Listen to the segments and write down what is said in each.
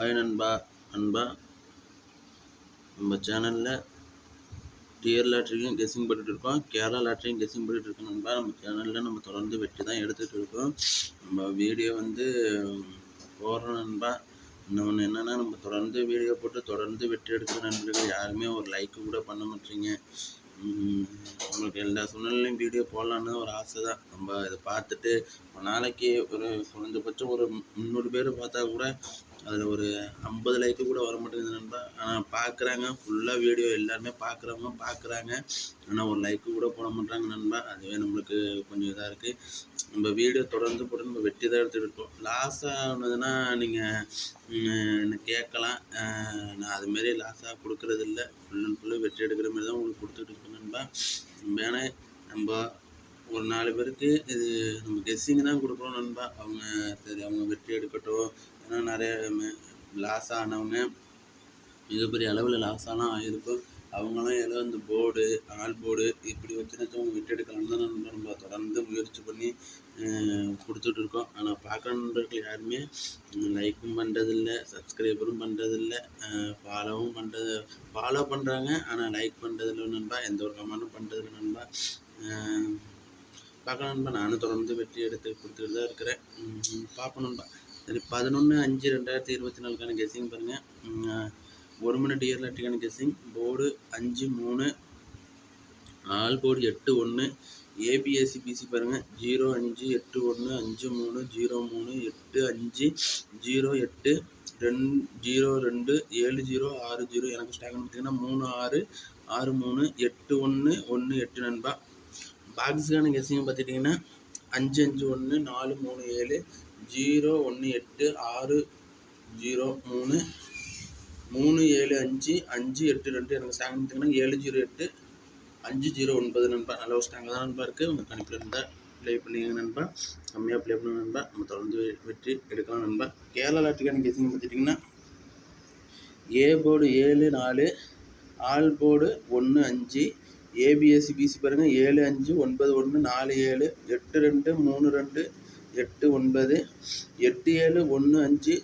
Hi நண்பா நண்பா. நம்ம சேனலில் டியர் லாட்ரியும் கெஸ்ஸிங் பண்ணிட்டு இருக்கோம் கேரளா லாட்ரியும் கெஸ்ஸிங் பண்ணிட்டு இருக்கோம் நண்பா. நம்ம சேனலில் நம்ம தொடர்ந்து வெற்றி தான் எடுத்துகிட்டு இருக்கோம் நம்ம வீடியோ வந்து போடுறோம் நண்பா. இன்னொன்று என்னென்னா நம்ம தொடர்ந்து வீடியோ போட்டு தொடர்ந்து வெற்றி எடுக்கிற நண்பர்கள் யாருமே ஒரு லைக்கு கூட பண்ண மாட்டீங்க. உங்களுக்கு எல்லா சூழ்நிலையும் வீடியோ போடலான்னு ஒரு ஆசை தான். நம்ம இதை பார்த்துட்டு ஒரு நாளைக்கு ஒரு குறைஞ்சபட்சம் ஒரு முந்நூறு பேர் பார்த்தா கூட அதில் ஒரு ஐம்பது லைக்கு கூட வர மாட்டேங்குது நண்பா. ஆனால் பார்க்குறாங்க ஃபுல்லாக வீடியோ எல்லாருமே பார்க்குறவங்க பார்க்குறாங்க ஆனால் ஒரு லைக்கு கூட போட மாட்டாங்க நண்பா. அதுவே நம்மளுக்கு கொஞ்சம் இதாக இருக்குது நம்ம வீடியோ தொடர்ந்து போட்டு நம்ம வெட்டி தான் எடுத்துகிட்டு இருக்கோம். லாஸ் ஆனதுன்னா நீங்கள் கேட்கலாம். நான் அதுமாரி லாஸாக கொடுக்குறது இல்லை ஃபுல் அண்ட் ஃபுல்லு வெற்றி எடுக்கிற மாதிரி தான் உங்களுக்கு கொடுத்துட்டு இருக்கேன் நண்பா. ஏன்னா நம்ம ஒரு நாலு பேருக்கு இது நம்ம கெஸ்ஸிங் தான் கொடுக்குறோம் நண்பா. அவங்க சரி அவங்க வெற்றி எடுக்கட்டும். நிறைய லாஸ் ஆனவங்க மிகப்பெரிய அளவில் லாஸ் ஆகியிருக்கும் ஆகிருக்கும் அவங்களாம் ஏதோ இந்த போர்டு ஆல் போர்டு இப்படி வச்சுனாச்சும் அவங்க விட்டெடுக்கலாம்னு தான் நம்ம தொடர்ந்து முயற்சி பண்ணி கொடுத்துட்டு இருக்கோம். ஆனால் பார்க்கணுன்றவர்கள் யாருமே லைக்கும் பண்ணுறதில்ல சப்ஸ்கிரைபரும் பண்ணுறதில்ல ஃபாலோவும் பண்ணுறது ஃபாலோ பண்ணுறாங்க ஆனால் லைக் பண்ணுறதில்ல நண்பா எந்த ஒரு கமெண்ட்டும் பண்ணுறதில்ல நண்பா. பார்க்கணும் நண்பா. நானும் தொடர்ந்து வெற்றி எடுத்து கொடுத்துட்டு தான் இருக்கிறேன். பார்ப்போம் நண்பா. சரி பதினொன்று அஞ்சு ரெண்டாயிரத்தி இருபத்தி நாலுக்கான கெஸ்ஸிங் பாருங்கள் ஒரு மணி டியர் லாட்டிக்கான கெஸ்ஸிங் போர்டு அஞ்சு மூணு ஆல் போர்டு எட்டு ஒன்று ஏபிஎஸ்சி பிசி பாருங்கள் ஜீரோ அஞ்சு எட்டு ஒன்று அஞ்சு மூணு ஜீரோ மூணு எட்டு அஞ்சு ஜீரோ எட்டு ரெண் ஜீரோ ரெண்டு ஏழு ஜீரோ ஆறு ஜீரோ எனக்கு ஸ்டாக் பார்த்தீங்கன்னா மூணு ஆறு ஆறு மூணு எட்டு ஒன்று ஒன்று எட்டு நண்பா. பாக்ஸுக்கான கெஸ்ஸிங் பார்த்துட்டிங்கன்னா அஞ்சு அஞ்சு ஒன்று நாலு மூணு ஏழு ஜீரோ ஒன்று எட்டு ஆறு ஜீரோ மூணு மூணு ஏழு அஞ்சு அஞ்சு எட்டு ரெண்டு. எனக்கு ஸ்டாங் பார்த்தீங்கன்னா ஏழு ஜீரோ எட்டு அஞ்சு ஜீரோ ஒன்பது நண்பா நல்ல ஒரு ஸ்டாங் தான் நண்பா இருக்குது உங்கள் கணிப்பில் இருந்தால் ப்ளே பண்ணிங்க நண்பா கம்மியாக ப்ளே பண்ண நண்பா நம்ம தொடர்ந்து வெற்றி எடுக்கலாம் நண்பா கேரளா லாட்டுக்கான கெஸிங் பார்த்துட்டிங்கன்னா ஏ போர்டு ஏழு நாலு ஆல் போர்டு ஒன்று அஞ்சு ஏபிஎஸ்சி பிசி பாருங்கள் ஏழு அஞ்சு ஒன்பது ஒன்று நாலு ஏழு எட்டு ரெண்டு மூணு ரெண்டு எட்டு ஒன்பது எட்டு ஏழு ஒன்று அஞ்சு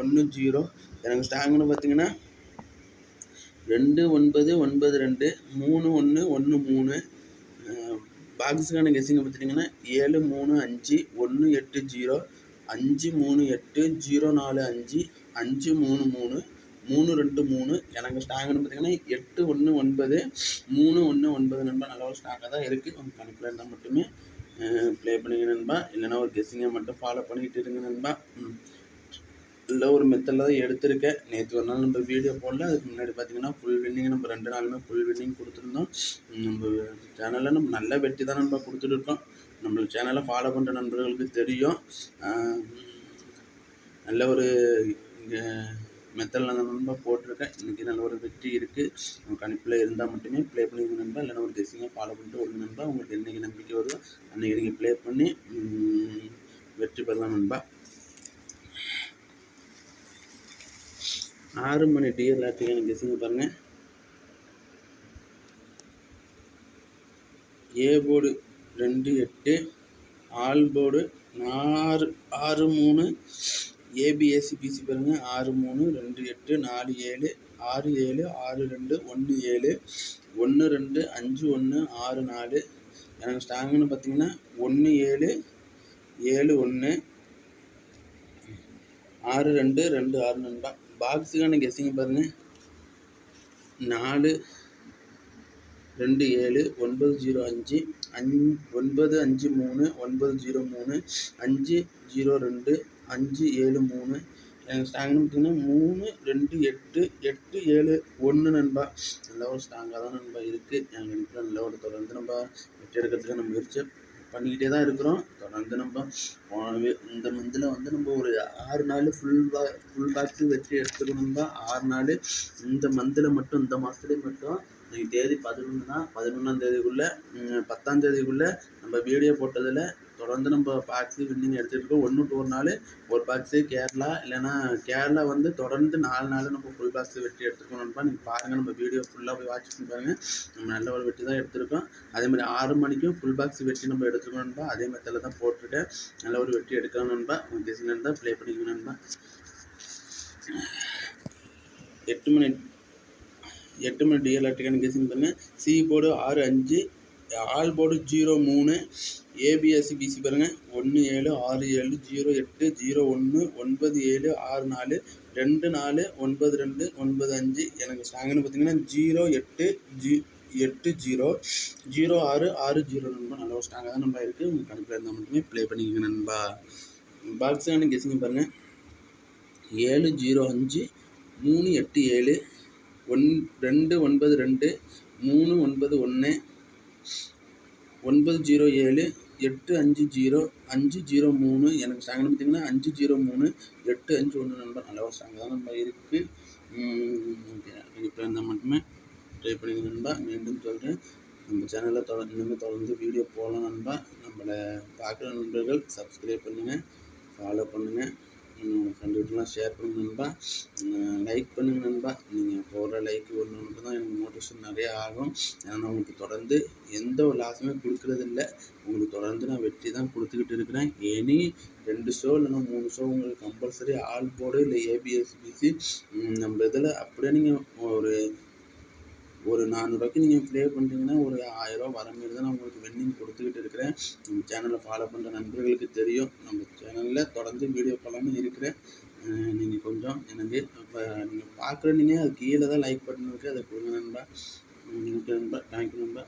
ஒன்று ஜீரோ. எனக்கு ஸ்டாங்னு பார்த்தீங்கன்னா ரெண்டு ஒன்பது ஒன்பது ரெண்டு மூணு ஒன்று ஒன்று மூணு. பாக்ஸுக்கான கெஸிங்கை பார்த்துட்டிங்கன்னா ஏழு மூணு அஞ்சு ஒன்று எட்டு ஜீரோ. அஞ்சு மூணு எட்டு ஜீரோ நாலு அஞ்சு அஞ்சு மூணு மூணு மூணு ரெண்டு மூணு. எனக்கு ஸ்டாக்னு பார்த்தீங்கன்னா எட்டு ஒன்று ஒன்பது மூணு ஒன்று ஒன்பது. நண்பர் நல்ல ஒரு ஸ்டாக்காக தான் இருக்குது உங்கள் கணக்கில் இருந்தால் மட்டுமே ப்ளே பண்ணிங்க நண்பா. இல்லைனா ஒரு கெஸ்ஸிங்கை மட்டும் ஃபாலோ பண்ணிக்கிட்டு இருங்க நண்பா. இல்லை ஒரு மெத்தடில் தான் எடுத்திருக்கேன். நேற்று ஒரு நாள் நம்ம வீடியோ போடல. அதுக்கு முன்னாடி பார்த்தீங்கன்னா ஃபுல் வின்னிங் நம்ம ரெண்டு நாளுமே ஃபுல் வின்னிங் கொடுத்துருந்தோம். நம்ம சேனலில் நம்ம நல்ல வெற்றி தான் நம்ம கொடுத்துட்டு இருக்கோம். நம்மளோட சேனலை ஃபாலோ பண்ணுற நண்பர்களுக்கு தெரியும். நல்ல ஒரு மெத்தடில் அந்த நண்பா போட்டிருக்கேன். இன்றைக்கி நல்ல ஒரு வெற்றி இருக்குது நம்ம கணிப்பில் இருந்தால் மட்டுமே ப்ளே பண்ணிங்க நண்பா. இல்லைனா ஒரு கெஸிங்காக ஃபாலோ பண்ணிட்டு ஒரு நண்பா. உங்களுக்கு என்றைக்கு நம்பிக்கை வருதோ அன்றைக்கி நீங்கள் ப்ளே பண்ணி வெற்றி பெறலாம் நண்பா. ஆறு மணி டியர் எனக்கு கெஸிங்க பாருங்கள் ஏ போர்டு ரெண்டு எட்டு ஆல் போர்டு நாலு ஆறு மூணு ஏபிஎஸ்சி பிசி பாருங்கள் ஆறு மூணு ரெண்டு எட்டு நாலு ஏழு ஆறு ஏழு ஆறு ரெண்டு ஒன்று ஏழு ஒன்று ரெண்டு அஞ்சு ஒன்று ஆறு நாலு. எனக்கு ஸ்ட்ராங்குன்னு பார்த்தீங்கன்னா ஒன்று ஏழு ஏழு ஒன்று ஆறு ரெண்டு ரெண்டு ஆறு நண்பா பாக்ஸுக்கான கெஸ்ஸிங்க பாருங்கள் நாலு ரெண்டு ஏழு ஒன்பது ஜீரோ அஞ்சு அஞ் ஒன்பது அஞ்சு மூணு ஒன்பது ஜீரோ மூணு அஞ்சு ஜீரோ ரெண்டு அஞ்சு ஏழு மூணு. எனக்கு ஸ்ட்ராங்னு பார்த்தீங்கன்னா மூணு ரெண்டு எட்டு எட்டு ஏழு ஒன்று நண்பா. நல்ல ஒரு ஸ்ட்ராங்காக தான் நண்பா இருக்குது எங்கள் கணிப்பில் நல்ல ஒரு தொடர்ந்து நம்ம வெற்றி எடுக்கிறதுக்கு நம்ம முயற்சி பண்ணிக்கிட்டே தான் இருக்கிறோம். தொடர்ந்து நம்ம இந்த மந்தில் வந்து நம்ம ஒரு ஆறு நாள் ஃபுல் பா ஃபுல் பாக்ஸு வெற்றி எடுத்துக்கணும் தான் ஆறு நாள் இந்த மந்தில் மட்டும் இந்த மாதத்துலேயே மட்டும். இன்னைக்கு தேதி பதினொன்று தான் பதினொன்றாம் தேதிக்குள்ளே பத்தாம் தேதிக்குள்ளே நம்ம வீடியோ போட்டதில் தொடர்ந்து நம்ம பாக்ஸு வின்னிங் எடுத்துகிட்டு இருக்கோம் ஒன்று டூ ஒரு நாள் ஒரு பாக்ஸு கேரளா. இல்லைன்னா கேரளா வந்து தொடர்ந்து நாலு நாள் நம்ம ஃபுல் பாக்ஸு வெட்டி எடுத்துருக்கோம்ப்பா நீங்கள் பாருங்கள் நம்ம வீடியோ ஃபுல்லாக போய் வாட்ச் பண்ணி பாருங்கள் நம்ம நல்ல ஒரு வெட்டி தான் எடுத்திருக்கோம். அதே மாதிரி ஆறு மணிக்கும் ஃபுல் பாக்ஸ் வெட்டி நம்ம எடுத்துருக்கோம்ப்பா அதே மெத்தடில் தான் போட்டிருக்கேன். நல்ல ஒரு வெட்டி எடுக்கணும் நண்பா டிசைன் தான் ப்ளே பண்ணிக்கணும் நண்பா எட்டு மணி எட்டு மணி டிஎல்ஆர்டிக்கான கேசிங் கெஸிங் சி போர்டு ஆறு அஞ்சு ஆல் போர்டு ஜீரோ மூணு ஏபிஎஸ்சி பிசி பாருங்கள் ஒன்று ஏழு ஆறு ஏழு ஜீரோ எட்டு ஜீரோ ஒன்று ஒன்பது ஏழு ஆறு நாலு ரெண்டு நாலு ஒன்பது ரெண்டு ஒன்பது அஞ்சு. எனக்கு ஸ்டாங்குன்னு பார்த்தீங்கன்னா ஜீரோ எட்டு ஜி எட்டு ஜீரோ ஜீரோ ஆறு ஆறு ஜீரோ நண்பா நல்ல ஒரு ஸ்டாங்காக தான் நண்பா இருக்குது உங்கள் கணக்கில் இருந்தால் மட்டுமே ப்ளே பண்ணிக்கோங்க நண்பா. பாக்ஸான கெஸிங் பாருங்கள் ஏழு ஜீரோ அஞ்சு மூணு எட்டு ஏழு ஒன் ரெண்டு ஒன்பது ரெண்டு மூணு ஒன்பது ஒன்று ஒன்பது ஜீரோ ஏழு எட்டு அஞ்சு ஜீரோ அஞ்சு ஜீரோ மூணு. எனக்கு ஸ்ட்ராங்னு பார்த்தீங்கன்னா அஞ்சு ஜீரோ மூணு எட்டு அஞ்சு ஒன்று நண்பர் நல்ல ஒரு ஸ்ட்ராங் தான் நண்பா இருக்குது இப்போ இருந்தால் மட்டுமே ட்ரை பண்ணிங்க நண்பா. மீண்டும் சொல்கிறேன் நம்ம சேனலில் தொடர் இனிமேல் தொடர்ந்து வீடியோ போகலாம் நண்பா. நம்மளை பார்க்குற நண்பர்கள் சப்ஸ்கிரைப் பண்ணுங்கள் ஃபாலோ பண்ணுங்கள் உங்கள் ஷேர் பண்ணுங்க நண்பா. லைக் பண்ணுங்க நண்பா. நீங்கள் போடுற லைக் ஒன்று ஒன்று தான் எனக்கு மோட்டிவேஷன் நிறைய ஆகும். ஏன்னா நான் உங்களுக்கு தொடர்ந்து எந்த ஒரு லாஸுமே கொடுக்குறது இல்லை உங்களுக்கு தொடர்ந்து நான் வெற்றி தான் கொடுத்துக்கிட்டு இருக்கிறேன். எனி ரெண்டு ஷோ இல்லைன்னா மூணு ஷோ உங்களுக்கு கம்பல்சரி ஆல் போர்டு இல்லை ஏபிஎஸ்பிசி நம்ம இதில் அப்படியே நீங்கள் ஒரு ஒரு நானூறுரூவாய்க்கு நீங்கள் ப்ளே பண்ணுறீங்கன்னா ஒரு ஆயிரரூவா வர மாரி தான் நான் உங்களுக்கு வென்னிங் கொடுத்துக்கிட்டு இருக்கிறேன். நம்ம சேனலை ஃபாலோ பண்ணுற நண்பர்களுக்கு தெரியும். நம்ம சேனலில் தொடர்ந்து வீடியோ போடலாம்னு இருக்கிறேன். நீங்கள் கொஞ்சம் எனக்கு இப்போ நீங்கள் பார்க்குற நீங்கள் அது கீழே தான் லைக் பட்டன் இருக்குது அதை கொடுங்க நண்பா. ஓகே நண்பா தேங்க்யூ நண்பா.